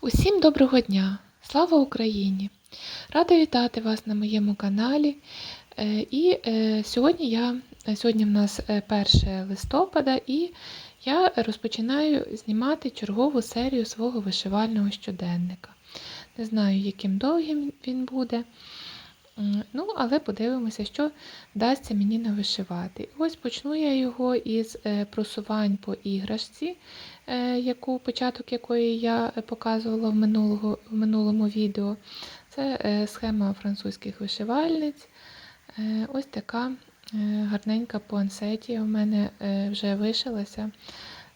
Усім доброго дня! Слава Україні! Рада вітати вас на моєму каналі. Е, І е, сьогодні я, сьогодні в нас е, 1 листопада, і я розпочинаю знімати чергову серію свого вишивального щоденника. Не знаю, яким довгим він буде. Ну, але подивимося, що вдасться мені навишивати. Ось почну я його із е, просувань по іграшці, е, яку, початок якої я показувала в, минулого, в минулому відео. Це е, схема французьких вишивальниць. Ось така гарненька пуансетія у мене вже вишилася.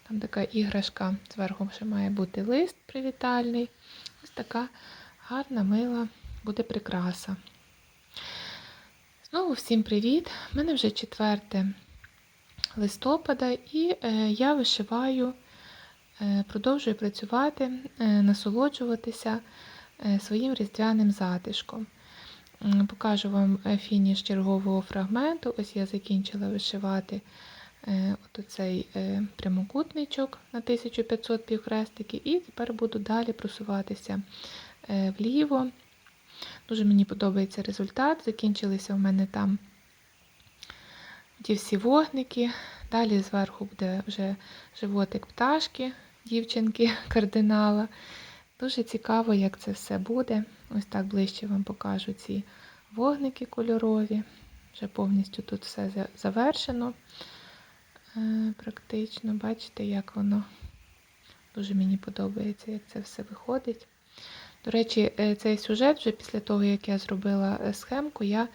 Там така іграшка, зверху ще має бути лист привітальний. Ось така гарна, мила буде прикраса. Знову всім привіт! У мене вже 4 листопада, і е, я вишиваю, е, продовжую працювати, е, насолоджуватися своїм різдвяним затишком. Покажу вам фініш чергового фрагменту. Ось я закінчила вишивати от оцей е, прямокутничок на 1500 півхрестики, і тепер буду далі просуватися е, вліво. Дуже мені подобається результат. Закінчилися в мене там ті всі вогники. Далі зверху буде вже животик пташки, дівчинки кардинала. Дуже цікаво, як це все буде. Ось так ближче вам покажу ці вогники кольорові. Вже повністю тут все завершено. Е, Практично, бачите, як воно дуже мені подобається, як це все виходить. До речі, е, цей сюжет вже після того, як я зробила е, схемку, я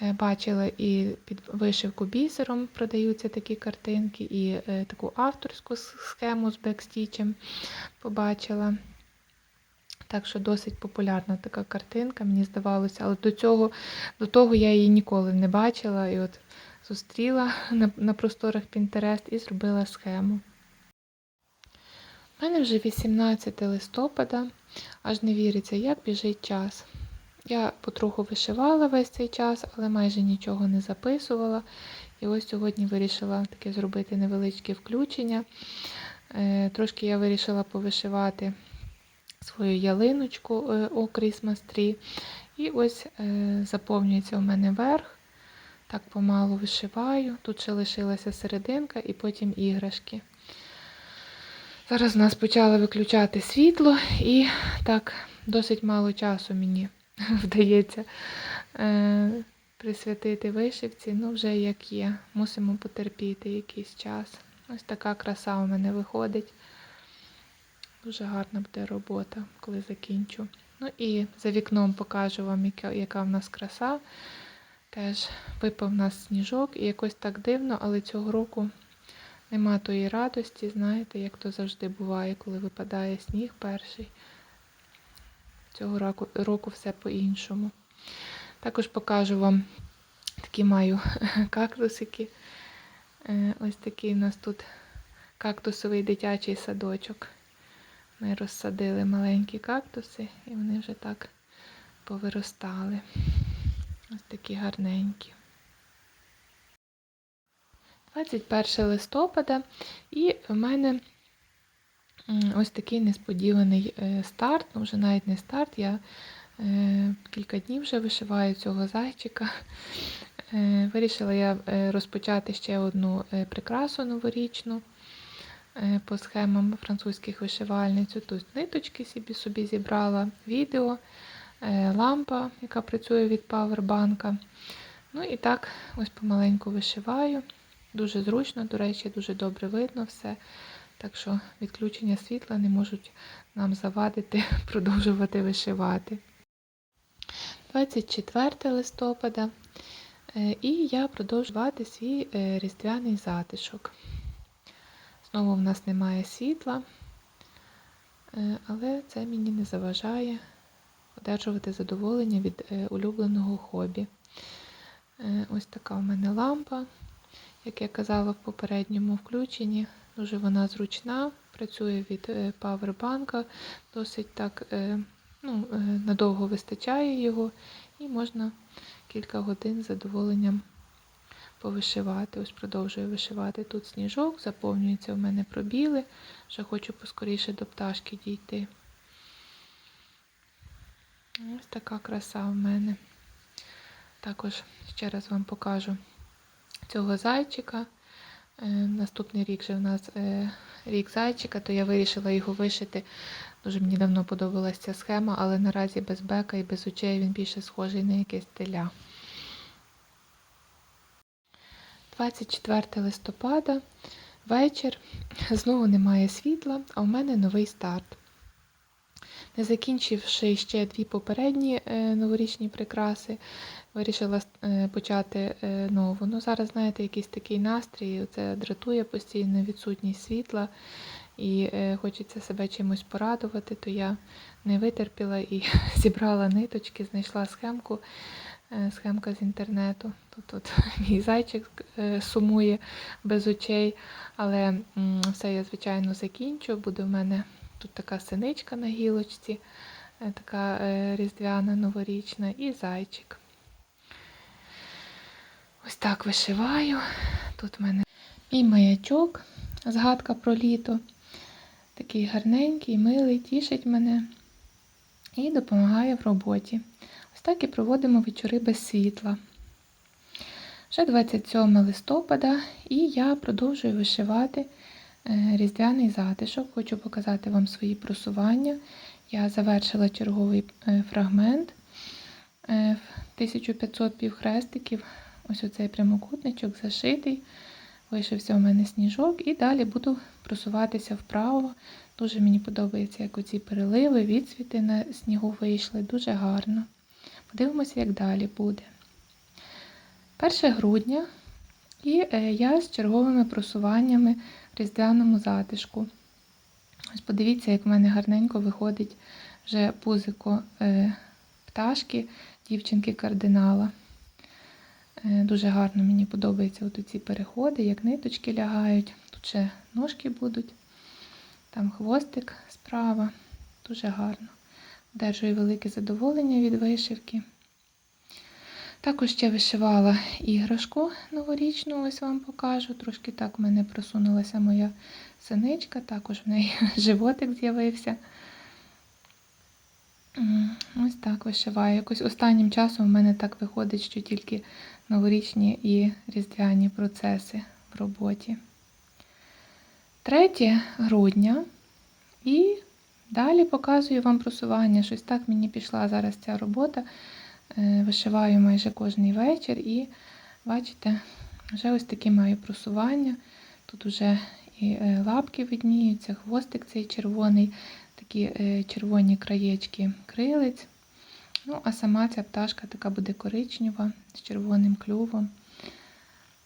бачила і під вишивку бісером продаються такі картинки, і таку авторську схему з бекстічем побачила. Так що досить популярна така картинка, мені здавалося, але до цього, до того я її ніколи не бачила і от зустріла на, на просторах Pinterest і зробила схему. У мене вже 18 листопада, аж не віриться, як біжить час. Я потроху вишивала весь цей час, але майже нічого не записувала. І ось сьогодні вирішила таке зробити невеличке включення. Е, Трошки я вирішила повишивати свою ялиночку е, о Christmas Tree. І ось е, заповнюється у мене верх. Так помалу вишиваю. Тут ще лишилася серединка і потім іграшки. Зараз у нас почало виключати світло, і так досить мало часу мені вдається е, присвятити вишивці. Ну, вже як є. Мусимо потерпіти якийсь час. Ось така краса у мене виходить. Дуже гарна буде робота, коли закінчу. Ну і за вікном покажу вам, яка в нас краса. Теж випав в нас сніжок, і якось так дивно, але цього року нема тої радості, знаєте, як то завжди буває, коли випадає сніг перший. Цього року, року все по-іншому. Також покажу вам такі маю кактусики. Е, Ось такий у нас тут кактусовий дитячий садочок. Ми розсадили маленькі кактуси, і вони вже так повиростали. Ось такі гарненькі. 21 листопада, і в мене ось такий несподіваний е, старт, ну вже навіть не старт, я е, кілька днів вже вишиваю цього зайчика. Е, Вирішила я розпочати ще одну прикрасу новорічну по схемам французьких вишивальниць. Тут ниточки собі, зібрала, відео, лампа, яка працює від павербанка. Ну і так ось помаленьку вишиваю. Дуже зручно, до речі, дуже добре видно все. Так що відключення світла не можуть нам завадити продовжувати вишивати. 24 листопада. е, І я продовжую вишивати свій е, різдвяний затишок. Знову в нас немає світла, е, але це мені не заважає одержувати задоволення від е, улюбленого хобі. Е, Ось така у мене лампа, як я казала в попередньому включенні. Дуже вона зручна, працює від е, павербанка, досить так ну, надовго вистачає його, І можна кілька годин з задоволенням повишивати. Ось продовжую вишивати тут сніжок, заповнюється в мене пробіли. Вже хочу поскоріше до пташки дійти. Ось така краса в мене. Також ще раз вам покажу цього зайчика. Е, Наступний рік же в нас е, рік зайчика, то я вирішила його вишити. Дуже мені давно подобалася ця схема, але наразі без бека і без очей він більше схожий на якесь теля. 24 листопада, вечір. Знову немає світла, а в мене новий старт. Не закінчивши ще дві попередні е, новорічні прикраси, вирішила е, почати е, нову. Ну, зараз, знаєте, якийсь такий настрій, це дратує постійно відсутність світла і хочеться себе чимось порадувати, то я не витерпіла і зібрала ниточки, знайшла схемку, схемка з інтернету. Тут, тут мій зайчик сумує без очей, але все я, звичайно, закінчу. Буде в мене тут така синичка на гілочці, е, така е, різдвяна, новорічна, і зайчик. Ось так вишиваю. Тут в мене мій маячок, згадка про літо. Такий гарненький, милий, тішить мене і допомагає в роботі. Ось так і проводимо вечори без світла. Вже 27 листопада, і я продовжую вишивати різдвяний затишок. Хочу показати вам свої просування. Я завершила черговий е, фрагмент е, 1500 півхрестиків. Ось оцей прямокутничок зашитий. Вишився у мене сніжок, і далі буду просуватися вправо. Дуже мені подобається, як оці переливи, відсвіти на снігу вийшли. Дуже гарно. Подивимося, як далі буде. 1 грудня, і е, я з черговими просуваннями різдвяному затишку. Ось подивіться, як в мене гарненько виходить вже пузико е, пташки, дівчинки кардинала. Е, Дуже гарно мені подобаються от ці переходи, як ниточки лягають. Тут ще ножки будуть, там хвостик справа. Дуже гарно. Одержую велике задоволення від вишивки. Також ще вишивала іграшку новорічну, ось вам покажу. Трошки так в мене просунулася моя синичка, також в неї животик з'явився. Ось так вишиваю. Якось останнім часом в мене так виходить, що тільки новорічні і різдвяні процеси в роботі. 3 грудня. І далі показую вам просування. Щось так мені пішла зараз ця робота. Е, Вишиваю майже кожний вечір і бачите, вже ось такі маю просування. Тут вже і е, лапки видніються, хвостик цей червоний, такі е, червоні краєчки крилиць. Ну, а сама ця пташка така буде коричнева з червоним клювом.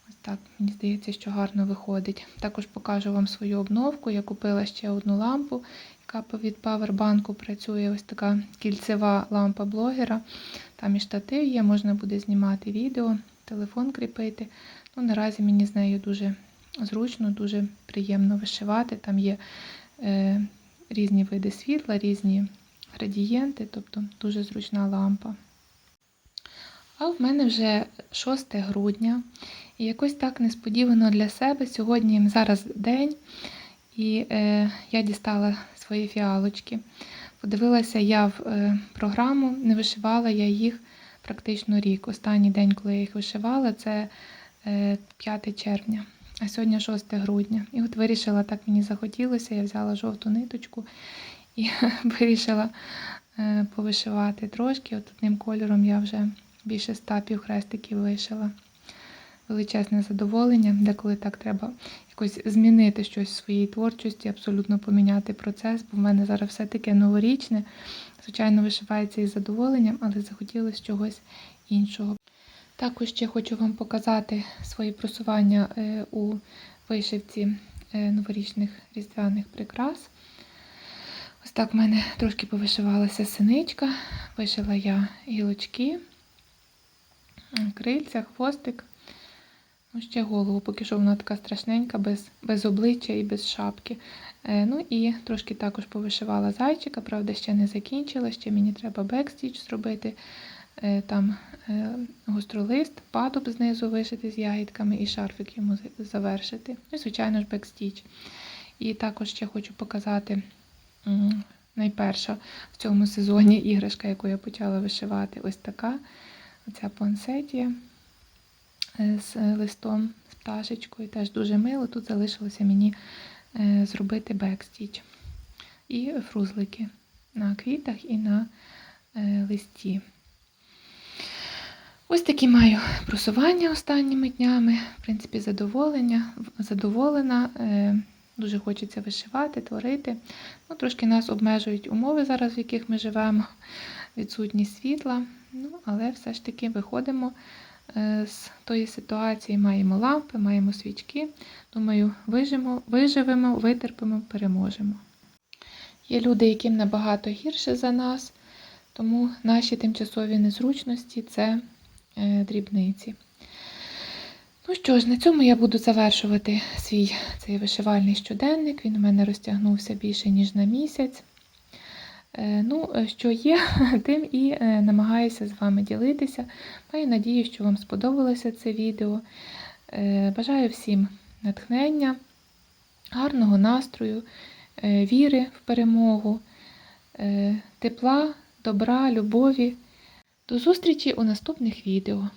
Ось так, мені здається, що гарно виходить. Також покажу вам свою обновку. Я купила ще одну лампу, яка від павербанку працює. Ось така кільцева лампа блогера. Там і штатив є, можна буде знімати відео, телефон кріпити. Ну, Наразі мені з нею дуже зручно, дуже приємно вишивати. Там є е, різні види світла, різні градієнти, тобто дуже зручна лампа. А в мене вже 6 грудня. І якось так несподівано для себе. Сьогодні зараз день, і е, я дістала свої фіалочки. Подивилася я в е, програму, не вишивала я їх практично рік. Останній день, коли я їх вишивала, це е, 5 червня, а сьогодні 6 грудня. І от вирішила, так мені захотілося, я взяла жовту ниточку і вирішила е, повишивати трошки. От одним кольором я вже більше ста півхрестиків вишила. Величезне задоволення, деколи так треба якось змінити щось в своїй творчості, абсолютно поміняти процес, бо в мене зараз все таке новорічне. Звичайно, вишивається із задоволенням, але захотілося чогось іншого. Також ще хочу вам показати свої просування е, у вишивці е, новорічних різдвяних прикрас. Ось так в мене трошки повишивалася синичка, вишила я гілочки, крильця, хвостик. Ну, ще голову, поки що вона така страшненька, без без обличчя і без шапки. Е, ну і трошки також повишивала зайчика, правда, ще не закінчила, ще мені треба бекстіч зробити е, там е, гостролист, падуб знизу вишити з ягідками і шарфик йому завершити. Ну і, звичайно ж, бекстіч. І також ще хочу показати найперша в цьому сезоні іграшка, яку я почала вишивати. Ось така. Оця пуансетія е, з е, листом, з пташечкою. Теж дуже мило. Тут залишилося мені е, зробити бекстіч. І фрузлики на квітах і на е, листі. Ось такі маю просування останніми днями. В принципі, задоволення, задоволена. Е, Дуже хочеться вишивати, творити. Ну, трошки нас обмежують умови зараз, в яких ми живемо, відсутність світла. Ну, але все ж таки виходимо е, з тої ситуації. Маємо лампи, маємо свічки. Думаю, вижимо, виживемо, витерпимо, переможемо. Є люди, яким набагато гірше за нас, тому наші тимчасові незручності це е, дрібниці. Ну що ж, на цьому я буду завершувати свій цей вишивальний щоденник. Він у мене розтягнувся більше, ніж на місяць. Е, Ну, е, що є, тим і е, намагаюся з вами ділитися. Маю надію, що вам сподобалося це відео. Бажаю всім натхнення, гарного настрою, віри в перемогу, тепла, добра, любові. До зустрічі у наступних відео.